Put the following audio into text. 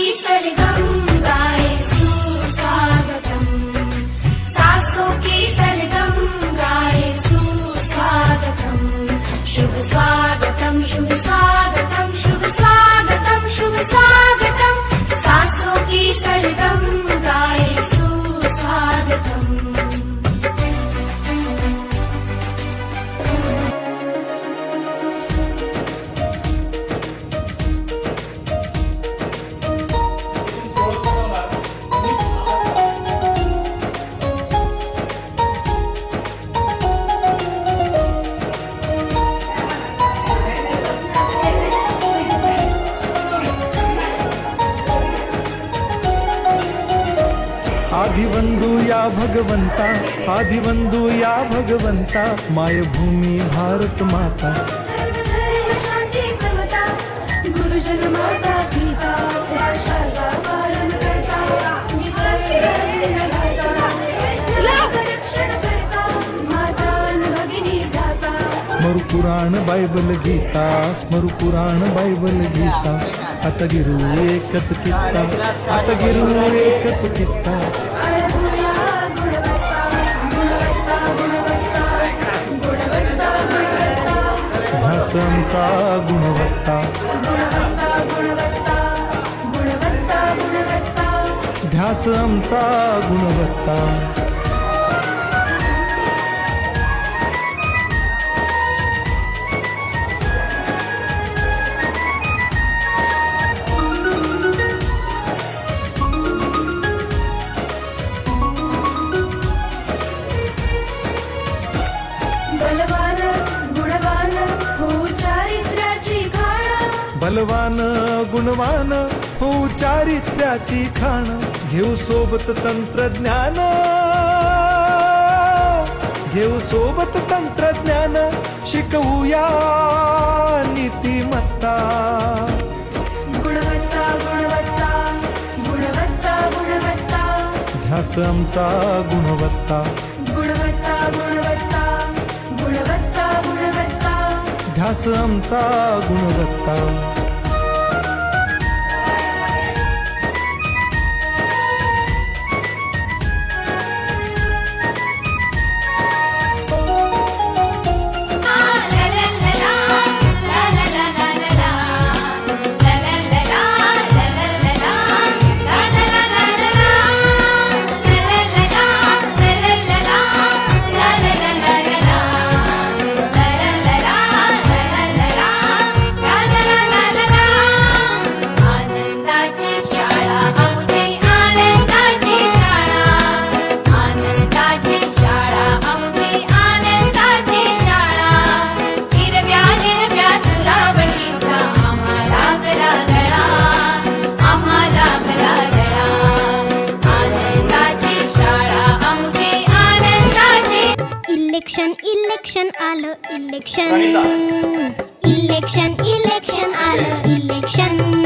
सरगम गाए सुस्वागतम्। सासू की आदिबंधू या भगवंता आदिबंधू या भगवंता मायभूमी भारत माता। शांती समता गुरुजन माता पिता राष्ट्राचा बायबल गीता बायबल गीता। आता गिरू एकच कित्ता आता गिरू एकच कित्ता भासमचा गुणवत्ता. ध्यास आमचा गुणवत्ता. बलवान गुणवान हो चारित्र्याची खाण घेऊ सोबत तंत्रज्ञान. घेऊ सोबत तंत्रज्ञान शिकवूया नीतिमत्ता. गुणवत्ता गुणवत्ता गुणवत्ता गुणवत्ता. ध्यास आमचा गुणवत्ता. गुणवत्ता गुणवत्ता गुणवत्ता गुणवत्ता. ध्यास आमचा गुणवत्ता. इलेक्शन इलेक्शन आलं इलेक्शन इलेक्शन इलेक्शन आलं इलेक्शन